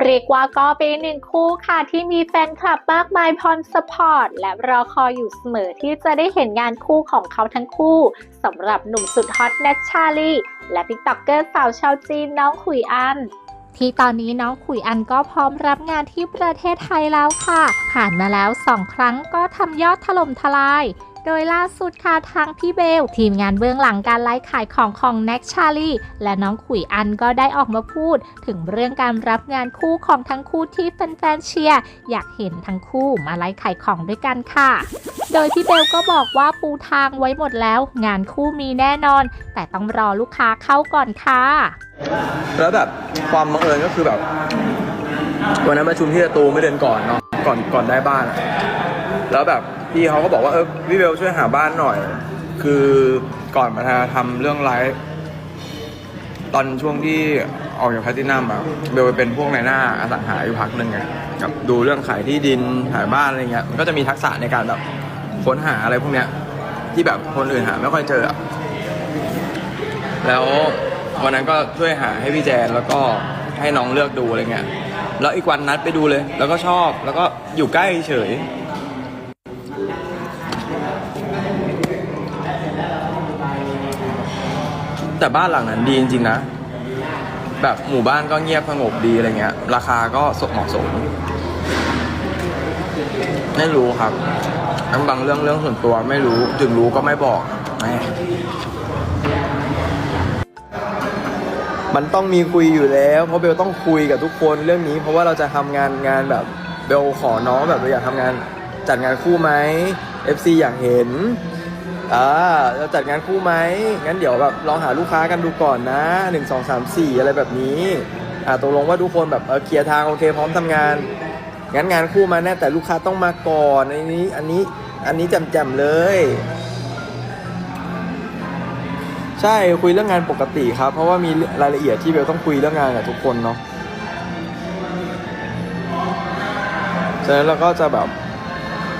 เรียกว่าก็เป็นหนึ่งคู่ค่ะที่มีแฟนคลับมากมายพรสปอร์ตและรอคอยอยู่เสมอที่จะได้เห็นงานคู่ของเขาทั้งคู่สำหรับหนุ่มสุดฮอตแนทชาลีและติ๊กต็อกเกอร์สาวชาวจีนน้องขุยอันที่ตอนนี้น้องขุยอันก็พร้อมรับงานที่ประเทศไทยแล้วค่ะ ผ่านมาแล้ว 2 ครั้งก็ทำยอดถล่มทลาย โดยล่าสุดค่ะทางพี่เบล ทีมงานเบื้องหลังการไลฟ์ขายของของแน็กชาลีและน้องขุยอันก็ได้ออกมาพูด ถึงเรื่องการรับงานคู่ของทั้งคู่ที่แฟนๆเชียร์อยากเห็นทั้งคู่มาไลฟ์ขายของด้วยกันค่ะ โดยพี่เบลก็บอกว่าปูทางไว้หมดแล้ว งานคู่มีแน่นอน แต่ต้องรอลูกค้าเข้าก่อนค่ะแล้วแบบความบังเอิญก็คือแบบ วันนั้นประชุมที่สตูไม่เดือนก่อนเนาะก่อนก่อนได้บ้าน แล้วแบบ พี่เขาก็บอกว่าเออพี่เบลช่วยหาบ้านหน่อย คือก่อนมาทำเรื่องไลฟ์ตอนช่วงที่ออกจากแพลตตินัมอะเบลไปเป็นพวกในหน้าอสังหาอยู่พักหนึ่งไงกับดูเรื่องขายที่ดินขายบ้านอะไรเงี้ยมันก็จะมีทักษะในการแบบค้นหาอะไรพวกเนี้ย ที่แบบคนอื่นหาไม่ค่อยเจออะแล้ววันนั้นก็ช่วยหาให้พี่แจนแล้วก็ให้น้องเลือกดูอะไรเงี้ยแล้วอีกวันนัดไปดูเลย แล้วก็ชอบแล้วก็อยู่ใกล้เฉย แต่บ้านหลังนั้นดีจริงๆนะ แบบหมู่บ้านก็เงียบสงบดีอะไรเงี้ย ราคาก็สเหมาะสมไม่รู้ครับทั้งบางเรื่องเรื่องส่วนตัวไม่รู้ ถึงรู้ก็ไม่บอกมมันต้องมีคุยอยู่แล้วเพราะเบลต้องคุยกับทุกคนเรื่องนี้ เพราะว่าเราจะทำงานงานแบบเบลขอน้องแบบเราอยากทำงานจัดงานคู่ไหม FC อยากเห็น อ่าเราจัดงานคู่ไหมงั้นเดี๋ยวแบบลองหาลูกค้ากันดูก่อนนะหนึ่งสองสามสี่อะไรแบบนี้อ่าตกลงว่าทุกคนแบบเออเคลียร์ทางโอเคพร้อมทำงาน งั้นงานคู่มาแน่แต่ลูกค้าต้องมาก่อนอันนี้อันนี้อันนี้จ่มๆเลย ใช่คุยเรื่องงานปกติครับ เพราะว่ามีรายละเอียดที่เบลต้องคุยเรื่องงานกับทุกคนเนาะฉะนั้นเราก็จะแบบ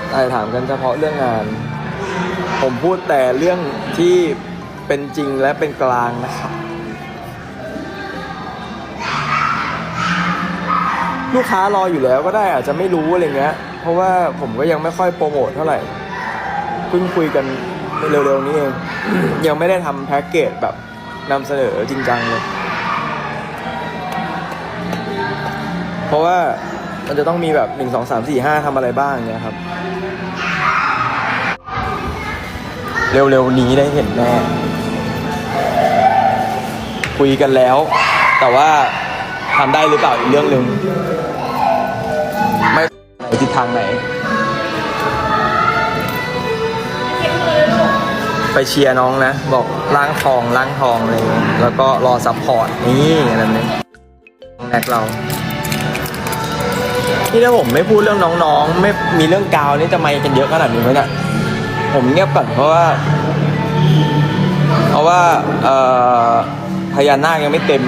ไต่ถามกันเฉพาะเรื่องงาน ผมพูดแต่เรื่องที่เป็นจริงและเป็นกลางนะครับ ลูกค้ารออยู่แล้วก็ได้อาจจะไม่รู้อะไรเงี้ย เพราะว่าผมก็ยังไม่ค่อยโปรโมทเท่าไหร่เพิ่งคุยกันเร็วๆนี้เอง ยังไม่ได้ทำแพ็กเกจแบบนำเสนอจริงจังเลย เพราะว่ามันจะต้องมีแบบหนึ่งสองสามสี่ห้าทำอะไรบ้างเนี่ยครับ เร็วๆนี้ได้เห็นแน่คุยกันแล้ว แต่ว่าทำได้หรือเปล่าอีกเรื่องหนึ่งไม่ทิศทางไหน ไปเชียร์น้องนะ บอกล้างทองล้างทองเลย แล้วก็รอซัพพอร์ตนี่อะไรแบบนี้น้องแน็กเรานี่ถ้าผมไม่พูดเรื่องน้องๆ ไม่มีเรื่องกาวนี่จะไม่กันเยอะขนาดนี้ไหมเนี่ย ผมเงียบก่อนเพราะว่า เพราะว่าเอ่อพญานาคยังไม่เต็ม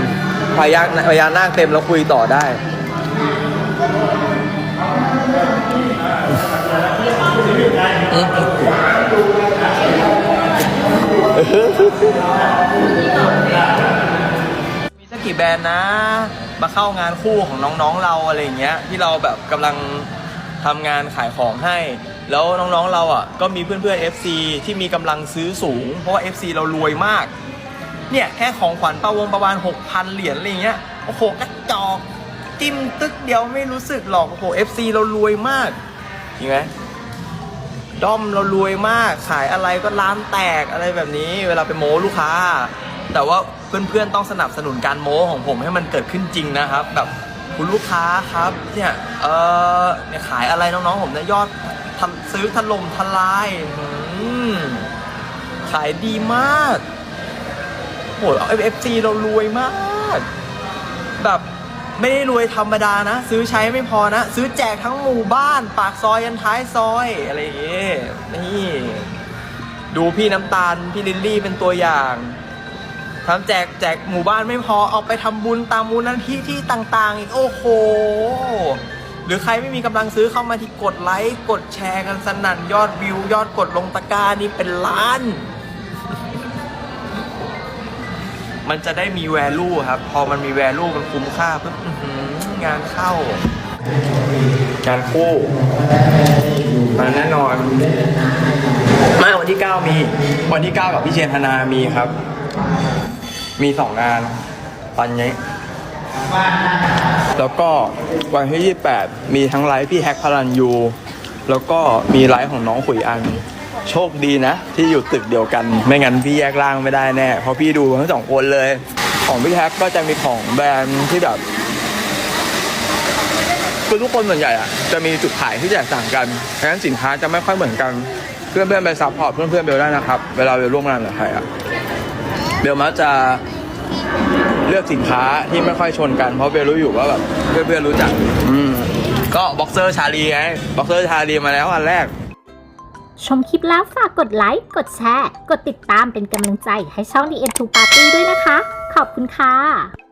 พญาพญานาคเต็มแล้วคุยต่อได้มีสักกี่แบรนด์นะ มาเข้างานคู่ของน้องๆเราอะไรอย่างเงี้ย ที่เราแบบกำลังทำงานขายของให้ แล้วน้องๆเราอะก็มีเพื่อนๆ FC ที่มีกำลังซื้อสูง เพราะว่า FC เรารวยมาก เนี่ยแค่ของขวัญประวงประมาณ 6,000 เหรียญอะไรอย่างเงี้ยโอ้โหกระจอกจิ้มตึกเดียวไม่รู้สึกหรอกโอ้โห FC เรารวยมากจริงไหมด้อมเรารวยมากขายอะไรก็ร้านแตกอะไรแบบนี้ เวลาไปโม้ลูกค้า แต่ว่าเพื่อนๆต้องสนับสนุนการโม้ของผมให้มันเกิดขึ้นจริงนะครับ แบบคุณลูกค้าครับเนี่ยเออเนี่ยขายอะไรน้องๆผมเนี่ยยอด ซื้อถล่มทลายขายดีมากโหเอฟซีเรารวยมาก แบบไม่ได้รวยธรรมดานะ ซื้อใช้ไม่พอนะ ซื้อแจกทั้งหมู่บ้าน ปากซอยยันท้ายซอยอะไรอย่างเงี้ยนี่ดูพี่น้ำตาล พี่ลิลลี่เป็นตัวอย่างทำแจกแจกหมู่บ้านไม่พอเอาไปทำบุญตามมูลนิธิที่ต่าง ๆ อีก โอ้โห หรือใครไม่มีกำลังซื้อเข้ามาที่กดไลค์กดแชร์กันสนั่นยอดวิว ยอดกดลงตะกร้านี่เป็นล้าน มันจะได้มี value ครับ พอมันมี value มันคุ้มค่าปุ๊บงานเข้างานคู่มาแน่นอนม่วันที่ 9 มี วันที่ 9 กับพี่เชนธนามีครับ มีสองงานตอนนี้ แล้วก็วันที่ 28 มีทั้งไลฟ์พี่แฮกพลันยู แล้วก็มีไลฟ์ของน้องขุยอัน โชคดีนะ ที่อยู่ตึกเดียวกัน ไม่งั้นพี่แยกร่างไม่ได้แน่ เพราะพี่ดูทั้งสองคนเลย ของพี่แฮกก็จะมีของแบรนด์ที่แบบคือทุกคนส่วนใหญ่อะจะมีจุดขายที่แตกต่างกันเพราะฉะนั้นสินค้าจะไม่ค่อยเหมือนกัน เพื่อนๆไปซัพพอร์ตเพื่อนๆเบลได้นะครับ เวลาเบลร่วมงานกับใครอะเบลมักจะ เลือกสินค้าที่ไม่ค่อยชนกันเพราะเบลรู้อยู่ว่าแบบเพื่อนๆรู้จัก อืมก็บ็อกเซอร์ชาลีไงบ็อกเซอร์ชาลีมาแล้วอันแรก ชมคลิปแล้วฝากกดไลค์ กดแชร์ กดติดตามเป็นกำลังใจให้ช่อง The End to Party ด้วยนะคะ ขอบคุณค่ะ